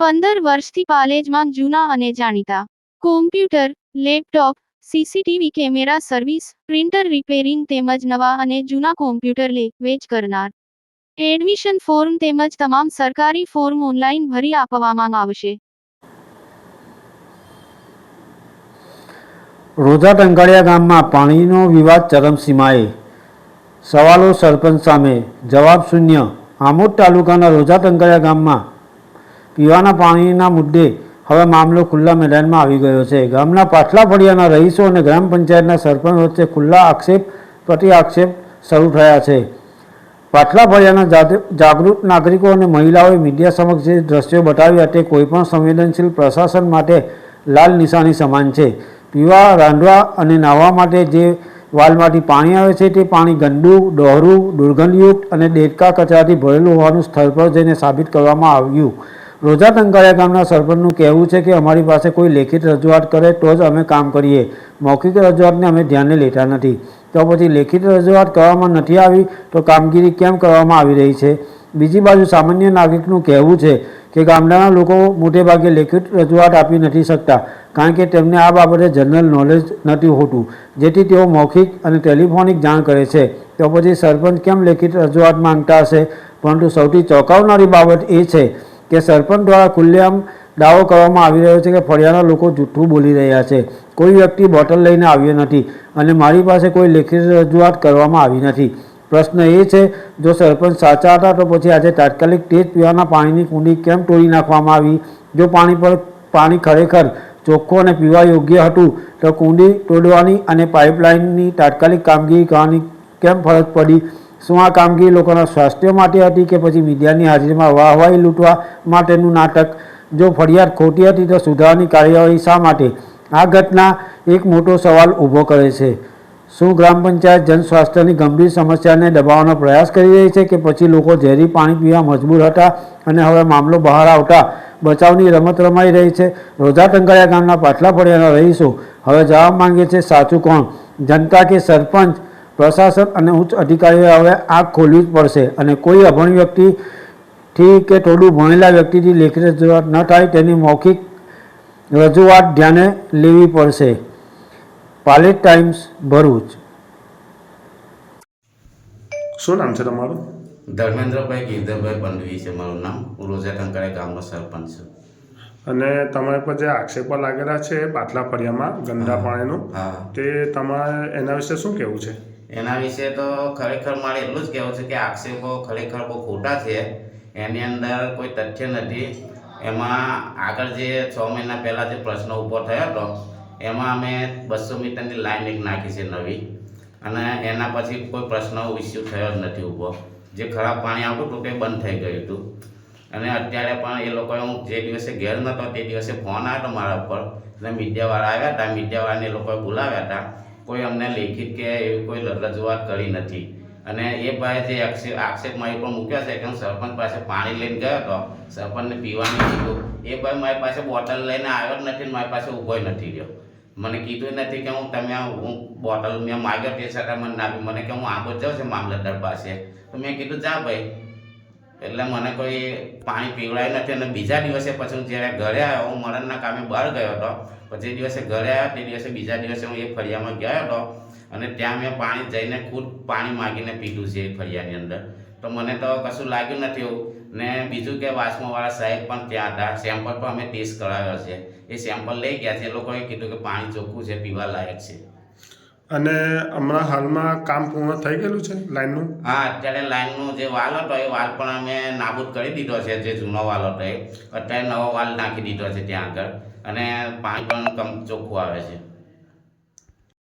પંદર વર્ષથી પાલેજમાં જૂના અને જાણીતા. Computer laptop CCTV camera service printer repairing તેમજ નવા અને જૂના કોમ્પ્યુટર લે, વેચ કરનાર. એડમિશન ફોર્મ તેમજ તમામ સરકારી ફોર્મ ઓનલાઈન ભરી આપવામાં આવશે. રોજા ટંકાળિયા ગામમાં પાણીનો વિવાદ ચરમસીમાએ. સવાલો સરપંચ સામે, જવાબ શૂન્ય. આમોદ તાલુકાના રોજા ટંકાળિયા ગામમાં પીવાના પાણીના મુદ્દે હવે મામલો ખુલ્લા મેદાનમાં આવી ગયો છે. ગામના પાછલા ફળિયાના રહીશો અને ગ્રામ પંચાયતના સરપંચ વચ્ચે ખુલ્લા આક્ષેપ, પ્રતિ આક્ષેપ શરૂ થયા છે. પાછલા ફળિયાના જાગૃત નાગરિકો અને મહિલાઓએ મીડિયા સમક્ષ જે દ્રશ્યો બતાવ્યા તે કોઈપણ સંવેદનશીલ પ્રશાસન માટે લાલ નિશાની સમાન છે. પીવા, રાંધવા અને નાહવા માટે જે વાલમાંથી પાણી આવે છે તે પાણી ગંદુ, ડહોરું, દુર્ગંધયુક્ત અને દેડકા કચરાથી ભરેલું હોવાનું સ્થળ પર જઈને સાબિત કરવામાં આવ્યું. રોજા ટંકાળિયા ગામના સરપંચનું કહેવું છે કે અમારી પાસે કોઈ લેખિત રજૂઆત કરે તો જ અમે કામ કરીએ. મૌખિક રજૂઆતને અમે ધ્યાને લેતા નથી. તો પછી લેખિત રજૂઆત કરવામાં નથી આવી તો કામગીરી કેમ કરવામાં આવી રહી છે? બીજી બાજુ સામાન્ય નાગરિકનું કહેવું છે કે ગામડાના લોકો મોટે ભાગે લેખિત રજૂઆત આપી નથી શકતા કારણ કે તેમને આ બાબતે જનરલ નોલેજ નથી હોતું. જેથી તેઓ મૌખિક અને ટેલિફોનિક જાણ કરે છે. તો પછી સરપંચ કેમ લેખિત રજૂઆત માંગતા હશે? પરંતુ સૌથી ચોંકાવનારી બાબત એ છે કે સરપંચ દ્વારા ખુલ્લેઆમ દાવો કરવામાં આવી રહ્યો છે કે ફળિયાના લોકો જૂઠું બોલી રહ્યા છે. કોઈ વ્યક્તિ બોટલ લઈને આવ્યો નથી અને મારી પાસે કોઈ લેખિત રજૂઆત કરવામાં આવી નથી. પ્રશ્ન એ છે, જો સરપંચ સાચા હતા તો પછી આજે તાત્કાલિક તે જ પીવાના પાણીની કુંડી કેમ તોડી નાખવામાં આવી? જો પાણી પર પાણી ખરેખર ચોખ્ખું અને પીવા યોગ્ય હતું, તો કુંડી તોડવાની અને પાઇપલાઇનની તાત્કાલિક કામગીરી કરવાની કેમ ફરજ પડી? શું આ કામગીરી લોકોના સ્વાસ્થ્ય માટે હતી કે પછી મીડિયાની હાજરીમાં વાહવાહી લૂંટવા માટેનું નાટક? જો ફરિયાદ ખોટી હતી તો સુધારાની કાર્યવાહી શા માટે? આ ઘટના એક મોટો સવાલ ઊભો કરે છે. શું ગ્રામ પંચાયત જન સ્વાસ્થ્યની ગંભીર સમસ્યાને દબાવવાનો પ્રયાસ કરી રહી છે કે પછી લોકો ઝેરી પાણી પીવા મજબૂર હતા અને હવે મામલો બહાર આવતા બચાવની રમત રમાઈ રહી છે? રોજા ટંકાળિયા ગામના પાટલા ફળિયાના રહીશો હવે જવાબ માંગે છે, સાચું કોણ? જનતા કે સરપંચ? પ્રશાસન અને ઉચ્ચ અધિકારીઓએ હવે આંખ ખોલવી જ પડશે અને કોઈ અભણ વ્યક્તિથી કે થોડું ભણેલા વ્યક્તિથી લેખિત રજૂઆત ન થાય તેની મૌખિક રજૂઆત ધ્યાને લેવી પડશે. પાલેટ ટાઈમ્સ ભરૂચ. શું નામ છે તમારું? ધર્મેન્દ્રભાઈ ગીરધરભાઈ પંડવી છે મારું નામ. હું રોજા ટંકારે ગામનો સરપંચ છું. અને તમારા પર જે આક્ષેપો લાગેલા છે પાટલા ફળિયામાં ગંદા પાણીનું તે તમારે એના વિશે શું કહેવું છે? એના વિશે તો ખરેખર મારે એટલું જ કહેવું છે કે આક્ષેપો ખરેખર બહુ ખોટા છે. એની અંદર કોઈ તથ્ય નથી. એમાં આગળ જે છ મહિના પહેલાં જે પ્રશ્ન ઊભો થયો હતો, એમાં અમે બસો મીટરની લાઇન એક નાખી છે નવી. અને એના પછી કોઈ પ્રશ્ન ઇસ્યુ થયો જ નથી ઊભો. જે ખરાબ પાણી આવતું હતું તે બંધ થઈ ગયું હતું. અને અત્યારે પણ એ લોકોએ હું જે દિવસે ઘેર નહોતો તે દિવસે ફોન આવ્યો મારા ઉપર. એટલે મીડિયાવાળા આવ્યા હતા, મીડિયાવાળાને એ લોકોએ બોલાવ્યા હતા. કોઈ અમને લેખિત કે એવી કોઈ રજૂઆત કરી નથી. અને એ ભાઈ જે આક્ષેપ આક્ષેપ મારી પર મૂક્યો છે કે હું સરપંચ પાસે પાણી લઈને ગયો હતો, સરપંચને પીવાનું કીધું. એ ભાઈ મારી પાસે બોટલ લઈને આવ્યો જ નથી મારી પાસે ઊભો નથી રહ્યો. મને કીધું નથી કે હું તમે હું બોટલ મેં માગ્યો તે છતાં મને ના મને કે હું આગળ જાઉં છું મામલતદાર પાસે. તો મેં કીધું, જા ભાઈ એટલે મને કોઈ પાણી પીવડાયું નથી અને બીજા દિવસે પછી હું જ્યારે ઘરે આવ્યો, હું મરણના કામે બહાર ગયો હતો, પછી દિવસે ઘરે આવ્યો તે દિવસે બીજા દિવસે હું એ ફળિયામાં ગયો હતો અને ત્યાં મેં પાણી જઈને ખુદ પાણી માગીને પીધું છે એ ફળિયાની અંદર. તો મને તો કશું લાગ્યું નથી એવું. ને બીજું કે વાસમોવાળા સાહેબ પણ ત્યાં હતા. સેમ્પલ પણ અમે ટેસ્ટ કરાવ્યો છે. એ સેમ્પલ લઈ ગયા છે. એ લોકોએ કીધું કે પાણી ચોખ્ખું છે, પીવા લાયક છે. અને હમણાં હાલમાં કામ પૂર્ણ થઈ ગયેલું છે લાઈનનું? હા અત્યારે લાઇનનું જે વાલ હતો એ વાલ પણ અમે નાબૂદ કરી દીધો છે જે જૂનો વાલ હતો એ. અત્યારે નવો વાલ નાખી દીધો છે ત્યાં આગળ. અને પાણી પણ કમ ચોખ્ખું આવે છે.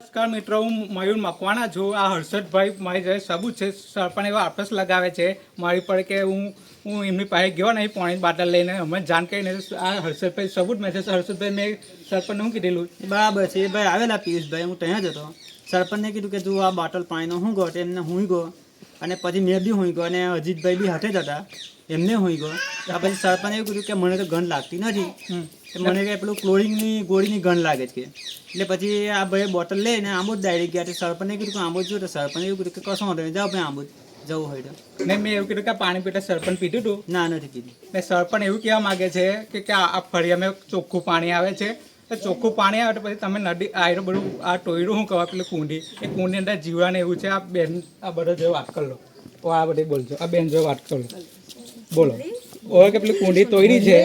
નમસ્કાર મિત્રો હું મયુર મકવાણા છું. આ હર્ષદભાઈ મારી જોડે સબૂત છે. સરપંચ એવા આપસ લગાવે છે મારી પર કે હું હું એમની પાસે ગયો નહીં પાણી બાટલ લઈને. અમે જાણ કરીને આ હર્ષદભાઈ સબૂત મેસેજ હર્ષદભાઈ મેં સરપંચને હું કીધેલું? બરાબર છે. એ ભાઈ આવેલા પિયુષભાઈ હું ત્યાં જ હતો. સરપંચને કીધું કે તું આ બોટલ પાણીનો હું ગયો તો એમને હું ગયો. અને પછી મેં બી હું ગયો અને અજીતભાઈ બી હાથે જ હતા. એમને હું ગયો. આ પછી સરપંચે એવું કીધું કે મને તો ગંધ લાગતી નથી. મને કે પેલું ક્લોરિનની ગોળીની ગંધ લાગે છે એટલે પછી આ ભાઈ બોટલ લઈને જ ડાયરેક્ટ ગયા. સરપંચે કીધું કે આંબોદ જો તો સરપંચે એવું કીધું કે કશો વાંધો જાઓ ભાઈ આંબોદ જવું હોય તો. મેં મેં એવું કીધું કે પાણી પીતા સરપંચ પીધું હતું ના નથી પીધું. ને સરપંચ એવું કહેવા માગે છે કે કે આ આ અમે ચોખ્ખું પાણી આવે છે. તો ચોખ્ખું પાણી આવે પછી તમે નદી આયરો બધું આ ટોયરું શું કહેવાય? પેલું કુંડી. એ કુંડી અંદર જીવાને એવું છે. આ બેન આ બધો જો વાત કરી લો. તો આ બધી બોલજો. આ બેન જો વાત કરો બોલો. ઓવે કે પેલી કુંડી તોયરી છે.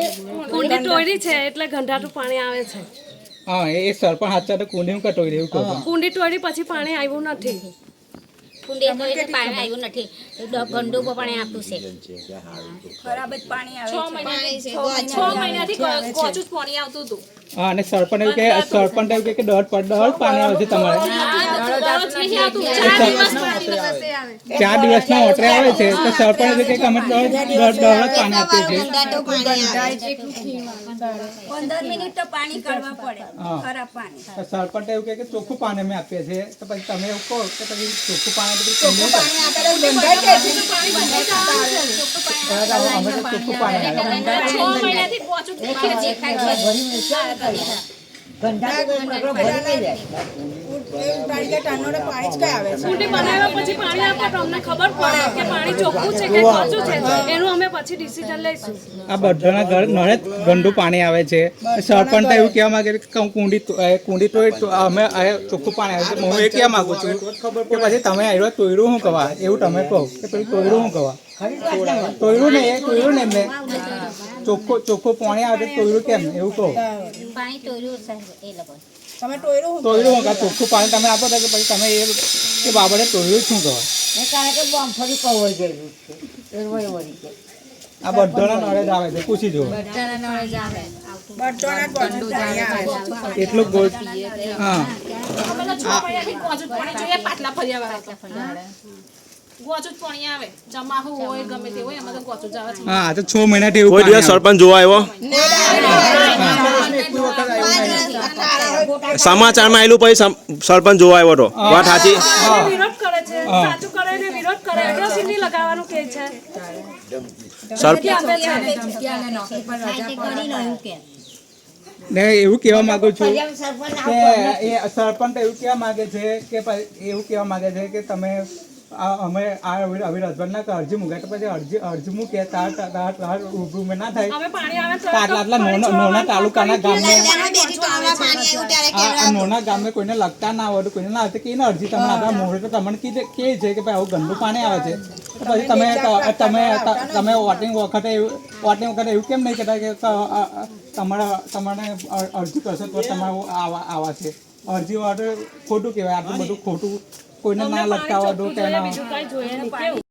કુંડી તોયરી છે એટલે ગંધાતું પાણી આવે છે. હા એ સર સરપંચ હાચા તો કુંડી હું રહ્યું કહું કુંડી તોડી પછી પાણી આવ્યું નથી. કુંડી તો એને પાણી આવ્યું નથી. ડ- પાણી આપ્યું છે. છ મહિનાથી ગ- જ પાણી આવતું હતું. હા અને સરપંચ એવું કે સરપંચ એવું કે દોઢ પર દોઢ પાણી આવે છે તમારે. આવતું. ચાર દિવસ પાણી આવે. ઓટરે આવે છે. તો સરપંચ કે અમે દોઢ દોઢ દોઢ પાણી આપીએ છીએ. પંદર મિનિટ તો પાણી કરવા પડે. ખરાબ પાણી. સરપંચ એવું કહે કે ચોખ્ખું પાણી અમે આપીએ છીએ. તો પછી તમે એવું કહો કે પછી ચોખ્ખું પાણી કેમ નહીં કરે? અમે તો ચોખ્ખું પાણી. છ મહિનાથી ગોચું જ પાણી કુંડી બનાવ્યા પછી પાણી આપો તો અમને ખબર પડે કે પાણી ચોખ્ખું છે કે ગોચું છે. એનું અમે પછી ડિસિઝન લઈશું. આ બધાના ઘર નળે ગંદુ પાણી આવે છે. સરપંચ એવું કહેવા માંગે છે કે કુંડી તો- એ કુંડી તો તો અમે ચોખ્ખું પાણી આવે છે. હું એ કહેવા માંગુ છું કે પછી તમે આવ્યો તોયરું શું કહેવા? એવું તમે કહો કે પછી તોયરું શું કહવા? તોયરું ને એ તોયરું ને એમને ચોખ્ખું ચોખ્ખું પાણી આવે તોયરું કેમ? એવું કહો. પાણી તોયરું એ લોકો તોયરું શું કહે ચોખ્ખું પાણી તમે આપો તો કે પછી તમે એ કે બાબડે તોયરું શું કહો? આ બધાના નળે જ આવે છે પૂછી જુઓ. એટલું ગોળ હા. અમે તો છ મહિનાથી પાણી જોઈએ પાટલા ફર્યા વાળા ગોચું જ પાણી આવે. જમાહુ હોય ગમે તે હોય એમાં તો ગોચું જ છે. હા તો છ મહિના એવું કોઈ દિવસ સરપંચ જોવા આવ્યો? સમાચારમાં આવેલું પછી સમ- સરપંચ જોવા આવ્યો હતો વાત સાચી? અને વિરોધ કરે છે. સાચું કરે ને વિરોધ કરે. એટલે સિંડી લગાવવાનું કે છે. સરપંચ આપે છે. ને એવું કહેવા માંગુ છું કે એ સરપંચ એવું કહેવા માંગે છે કે પછી એવું કહેવા માંગે છે કે તમે અમે આ હવે રજવાડના અરજી મૂકે તો પછી અરજી અરજી મૂકે તાર તાર તાર ઉભું ના થાય. અમે પાણી આવે તો આટલા આટલા નોના તાલુકાના આ નોના ગામે કોઈને લગતા ના હોય કોઈને ના હોય તો અરજી તમને આપણા મોઢે તો તમને કીધે કે છે કે ભાઈ આવું ગંદુ પાણી આવે છે. પછી તમે તમે તમે વોટિંગ વખતે વોટિંગ વખતે એવું કેમ નહીં કહેતા કે તમારા તમારે અરજી કરશો તો તમારું આવા આવા છે. અરજી વાળું ખોટું કહેવાય. આટલું બધું ખોટું કોઈને ના લગતા દો કે ના